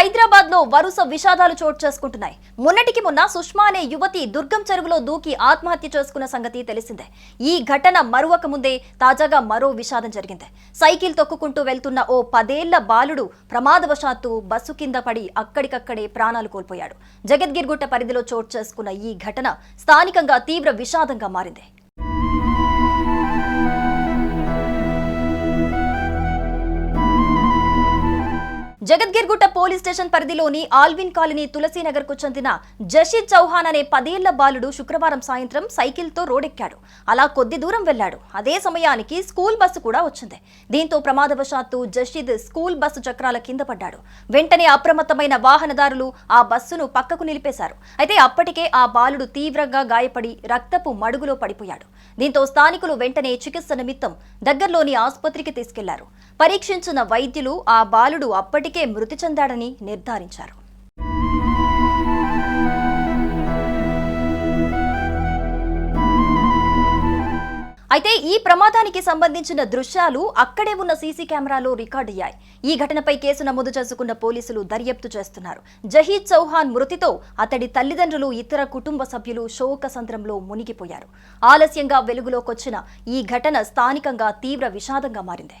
హైదరాబాద్లో వరుస విషాదాలు చోటు చేసుకుంటున్నాయి. మొన్నటికి మొన్న సుష్మా అనే యువతి దుర్గం చెరువులో దూకి ఆత్మహత్య చేసుకున్న సంగతి తెలిసిందే. ఈ ఘటన మరువక ముందే తాజాగా మరో విషాదం జరిగింది. సైకిల్ తొక్కుకుంటూ వెళ్తున్న ఓ పదేళ్ళ బాలుడు ప్రమాదవశాత్తు బస్సు కింద పడి అక్కడికక్కడే ప్రాణాలు కోల్పోయాడు. జగద్గిరిగుట్ట పరిధిలో చోటు చేసుకున్న ఈ ఘటన స్థానికంగా తీవ్ర విషాదంగా మారింది. జగద్గిరిగుట్ట పోలీస్ స్టేషన్ పరిధిలోని ఆల్విన్ కాలనీ తులసీనగర్కు చెందిన జషిద్ చౌహాన్ అనే పదేళ్ళ బాలుడు శుక్రవారం సాయంత్రం సైకిల్తో రోడెక్కాడు. అలా కొద్ది దూరం వెళ్ళాడు అదే సమయానికి స్కూల్ బస్సు కూడా వచ్చింది. దీంతో ప్రమాదవశాత్తు జషీద్ స్కూల్ బస్సు చక్రాల కింద పడ్డాడు. వెంటనే అప్రమత్తమైన వాహనదారులు ఆ బస్సును పక్కకు నిలిపేశారు. అయితే అప్పటికే ఆ బాలుడు తీవ్రంగా గాయపడి రక్తపు మడుగులో పడిపోయాడు. దీంతో స్థానికులు వెంటనే చికిత్స నిమిత్తం దగ్గరలోని ఆసుపత్రికి తీసుకెళ్ళారు. పరీక్షించిన వైద్యులు ఆ బాలుడు అప్పటికే మృతి చెందాడని నిర్ధారించారు. అయితే ఈ ప్రమాదానికి సంబంధించిన దృశ్యాలు అక్కడే ఉన్న సీసీ కెమెరాలో రికార్డయ్యాయి ఈ ఘటనపై కేసు నమోదు చేసుకున్న పోలీసులు దర్యాప్తు చేస్తున్నారు. జహీద్ చౌహాన్ మృతితో అతడి తల్లిదండ్రులు ఇతర కుటుంబ సభ్యులు శోక సంద్రంలో మునిగిపోయారు. ఆలస్యంగా వెలుగులోకొచ్చిన ఈ ఘటన స్థానికంగా తీవ్ర విషాదంగా మారింది.